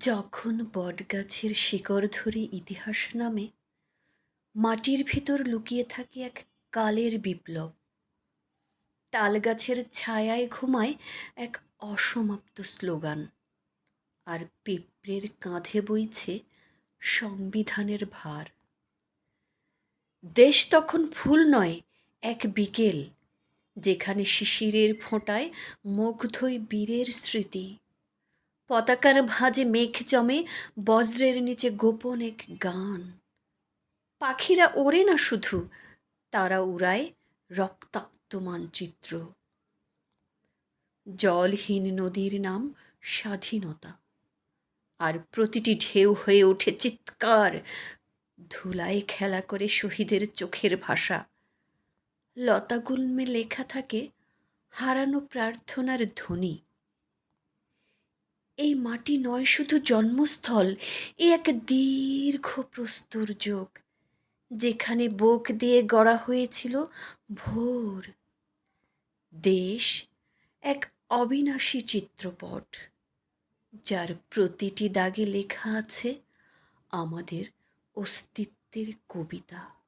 যখন বটগাছের শিকড় ধরে ইতিহাস নামে, মাটির ভিতর লুকিয়ে থাকে এক কালের বিপ্লব। তালগাছের ছায়ায় ঘুমায় এক অসমাপ্ত স্লোগান, আর পিঁপড়ের কাঁধে বইছে সংবিধানের ভার। দেশ তখন ফুল নয়, এক বিকেল, যেখানে শিশিরের ফোঁটায় মুগ্ধই বীরের স্মৃতি। পতাকার ভাঁজে মেঘ জমে বজ্রের নিচে গোপন এক গান। পাখিরা ওড়ে না শুধু, তারা উড়ায় রক্তাক্ত মানচিত্র। জলহীন নদীর নাম স্বাধীনতা। আর প্রতিটি ঢেউ হয়ে ওঠে চিৎকার, ধুলায় খেলা করে শহীদের চোখের ভাষা। লতাগুল্মে লেখা থাকে, হারানো প্রার্থনার ধ্বনি। এই মাটি নয়, শুধু জন্মস্থল। এ এক দীর্ঘ প্রস্তর যোগ, যেখানে বুক দিয়ে গড়া হয়েছিল ভোর। দেশ এক অবিনাশী চিত্রপট, যার প্রতিটি দাগে লেখা আছে আমাদের অস্তিত্বের কবিতা।